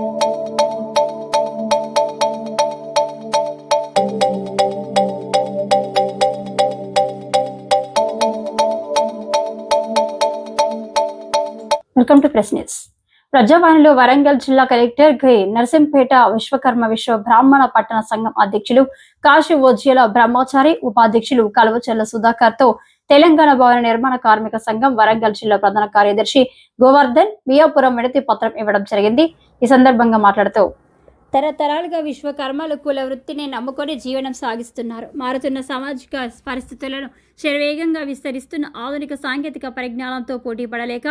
Welcome to press news ప్రజావాణిలో వరంగల్ జిల్లా collector ఘై నరసింపేట Vishwakarma విశ్వ బ్రాహ్మణ పట్టణ సంఘం అధ్యక్షులు కాశీ ఓజియల బ్రహ్మచారి ఉపాధ్యక్షులు కలవచర్ల సుధాకర్తో తెలంగాణ భవన నిర్మాణ కార్మిక సంఘం వరంగల్ జిల్లా ప్రధాన కార్యదర్శి గోవర్ధన్ మియాపురం విడతి పత్రం ఇవ్వడం జరిగింది. ఈ సందర్భంగా మాట్లాడుతూ తరతరాలుగా విశ్వకర్మలు కుల వృత్తిని నమ్ముకొని జీవనం సాగిస్తున్నారు. మారుతున్న సామాజిక పరిస్థితులను శరవేగంగా విస్తరిస్తున్న ఆధునిక సాంకేతిక పరిజ్ఞానంతో పోటీ పడలేక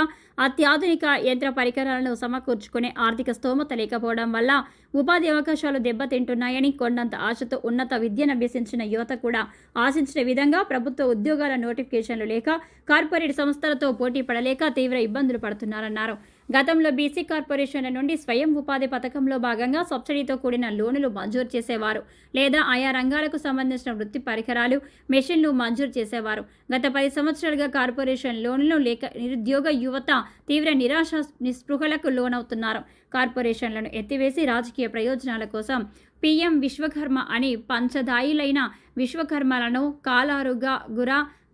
అత్యాధునిక యంత్ర పరికరాలను సమకూర్చుకునే ఆర్థిక స్తోమత లేకపోవడం వల్ల ఉపాధి అవకాశాలు దెబ్బతింటున్నాయని కొండంత ఆశతో ఉన్నత విద్యను అభ్యసించిన యువత కూడా ఆశించిన విధంగా ప్రభుత్వ ఉద్యోగాల నోటిఫికేషన్లు లేక కార్పొరేట్ సంస్థలతో పోటీ పడలేక తీవ్ర ఇబ్బందులు పడుతున్నారన్నారు. గతంలో బీసీ కార్పొరేషన్ల నుండి స్వయం ఉపాధి పథకంలో భాగంగా సబ్సిడీతో కూడిన లోనులు మంజూరు చేసేవారు లేదా ఆయా రంగాలకు సంబంధించిన వృత్తి పరికరాలు మెషిన్లు మంజూరు చేసేవారు. గత పది సంవత్సరాలుగా కార్పొరేషన్ లోన్లు లేక నిరుద్యోగ యువత తీవ్ర నిరాశ నిస్పృహలకు లోనవుతున్నారు. కార్పొరేషన్లను ఎత్తివేసి రాజకీయ ప్రయోజనాల కోసం పీఎం విశ్వకర్మ అని పంచదాయిలైన విశ్వకర్మలను కాలారుగా గుర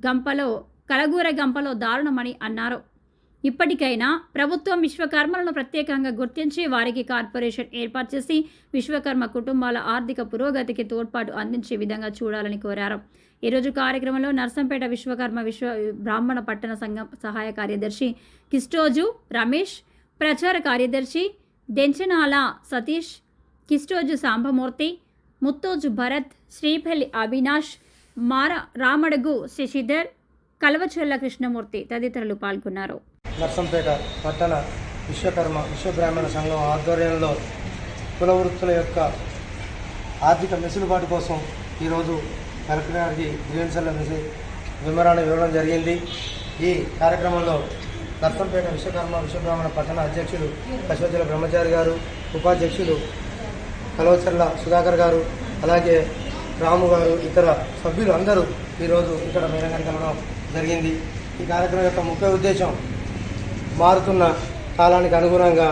గంపలో కలగూర గంపలో దారుణమని అన్నారు. ఇప్పటికైనా ప్రభుత్వం విశ్వకర్మలను ప్రత్యేకంగా గుర్తించి వారికి కార్పొరేషన్ ఏర్పాటు చేసి విశ్వకర్మ కుటుంబాల ఆర్థిక పురోగతికి తోడ్పాటు అందించే విధంగా చూడాలని కోరారు. ఈరోజు కార్యక్రమంలో నర్సంపేట విశ్వకర్మ విశ్వ బ్రాహ్మణ పట్టణ సంఘం సహాయ కార్యదర్శి కిస్టోజు రమేష్ ప్రచార కార్యదర్శి దెంచనాల సతీష్ కిస్టోజు సాంబమూర్తి ముత్తోజు భరత్ శ్రీపల్లి అవినాష్ మార రామడుగు శశిధర్ కల్వచల్ల కృష్ణమూర్తి తదితరులు పాల్గొన్నారు. నర్సంపేట పట్టణ విశ్వకర్మ విశ్వబ్రాహ్మణ సంఘం ఆధ్వర్యంలో కుల వృత్తుల యొక్క ఆర్థిక మెసులుబాటు కోసం ఈరోజు కలెక్టర్ గారికి గ్రీవెన్సర్ల మెసేజ్ వివరాన్ని ఇవ్వడం జరిగింది. ఈ కార్యక్రమంలో నర్సంపేట విశ్వకర్మ విశ్వబ్రాహ్మణ పట్టణ అధ్యక్షులు పశువతుల బ్రహ్మచారి గారు ఉపాధ్యక్షులు కలవచర్ల సుధాకర్ గారు అలాగే రాము గారు ఇతర సభ్యులు అందరూ ఈరోజు ఇక్కడ మేడంగారికి కలవడం జరిగింది. ఈ కార్యక్రమం యొక్క ముఖ్య ఉద్దేశం మారుతున్న కాలానికి అనుగుణంగా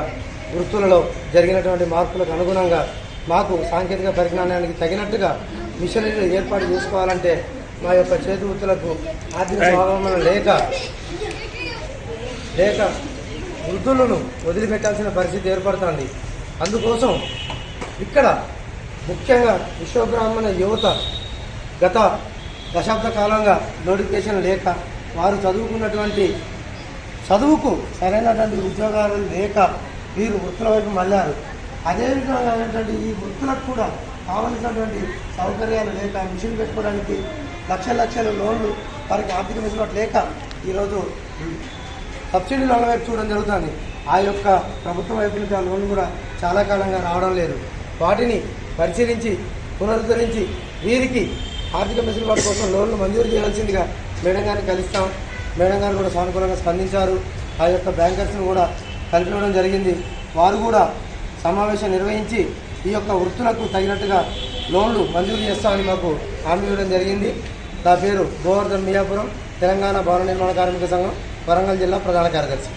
వృత్తులలో జరిగినటువంటి మార్పులకు అనుగుణంగా మాకు సాంకేతిక పరిజ్ఞానానికి తగినట్టుగా మిషనరీలు ఏర్పాటు చేసుకోవాలంటే మా యొక్క చేతి వృత్తులకు ఆర్థిక స్వావలంబన లేక లేక వృద్ధులను వదిలిపెట్టాల్సిన పరిస్థితి ఏర్పడుతుంది. అందుకోసం ఇక్కడ ముఖ్యంగా విశ్వబ్రాహ్మణ యువత గత దశాబ్ద కాలంగా నోటిఫికేషన్ లేక వారు చదువుకున్నటువంటి చదువుకు సరైనటువంటి ఉద్యోగాలు లేక వీరు వృత్తుల వైపు మళ్ళారు. అదేవిధంగా ఏంటంటే ఈ వృత్తులకు కూడా కావలసినటువంటి సౌకర్యాలు లేక మిషన్ పెట్టుకోవడానికి లక్ష లక్షల లోన్లు వారికి ఆర్థిక మిషన్లు లేక ఈరోజు సబ్సిడీ లోన్ల వైపు చూడడం జరుగుతుంది. ఆ యొక్క ప్రభుత్వం వైపు నుంచి ఆ లోన్లు కూడా చాలా కాలంగా రావడం లేదు. వాటిని పరిశీలించి పునరుద్ధరించి వీరికి ఆర్థిక వెసులుబాటు కోసం లోన్లు మంజూరు చేయాల్సిందిగా మేడం గారిని కలుస్తాం. మేడం గారు కూడా సానుకూలంగా స్పందించారు. ఆ యొక్క బ్యాంకర్స్ను కూడా కలిపివ్వడం జరిగింది. వారు కూడా సమావేశం నిర్వహించి ఈ యొక్క వృత్తులకు తగినట్టుగా లోన్లు మంజూరు చేస్తామని మాకు హామీ ఇవ్వడం జరిగింది. నా పేరు గోవర్ధన్ మియాపురం తెలంగాణ భవన నిర్మాణ కార్మిక సంఘం వరంగల్ జిల్లా ప్రధాన కార్యదర్శి.